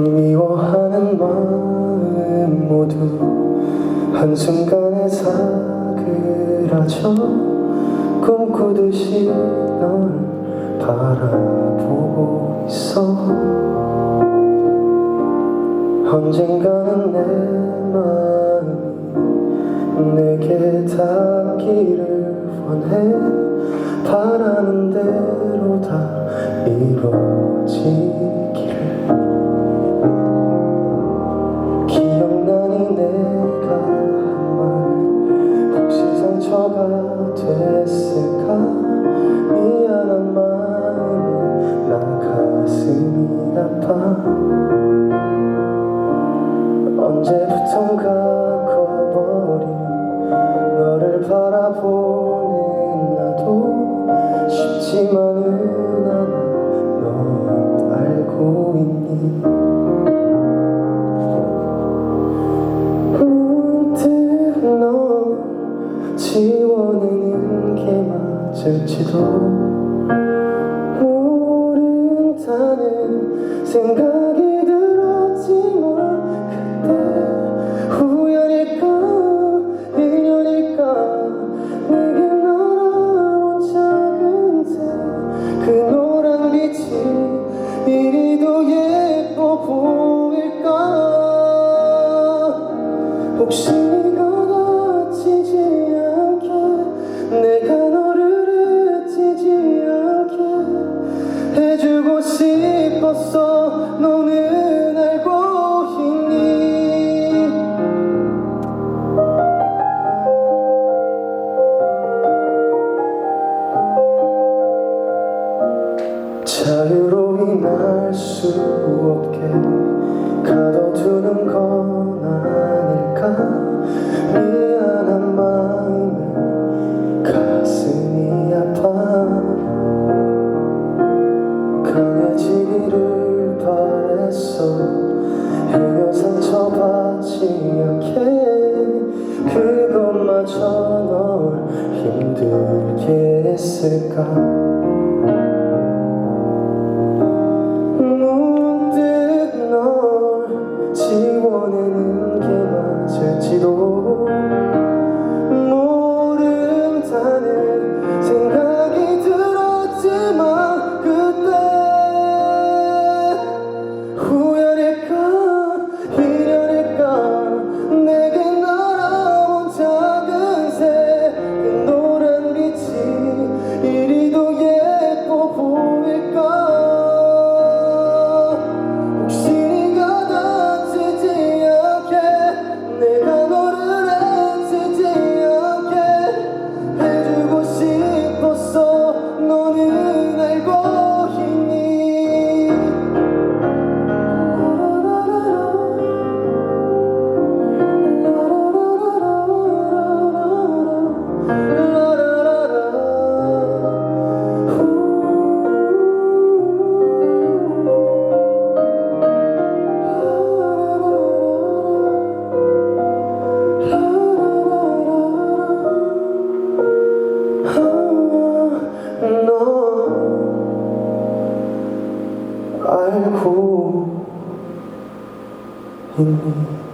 미워하는 마음 모두 한순간에 사그라져 꿈꾸듯이 널 바라보고 있어. 언젠가는 내 마음이 내게 닿기를 원해. 바라는 대로 다 이루어지 바라보는 나도 쉽지만은 않아 넌 알고 있니? 지워내는 게 맞을지도 모른다는 생각 혹시 네가 다치지 않게 내가 너를 해치지 않게 해주고 싶었어 자유로이 날수 없게 가둬두는 건 아닐까? 미안한 마음에 가슴이 아파. 강해지기를 바랬어. 헤어 상처받지 않게 그것마저 널 힘들게 했을까 hmm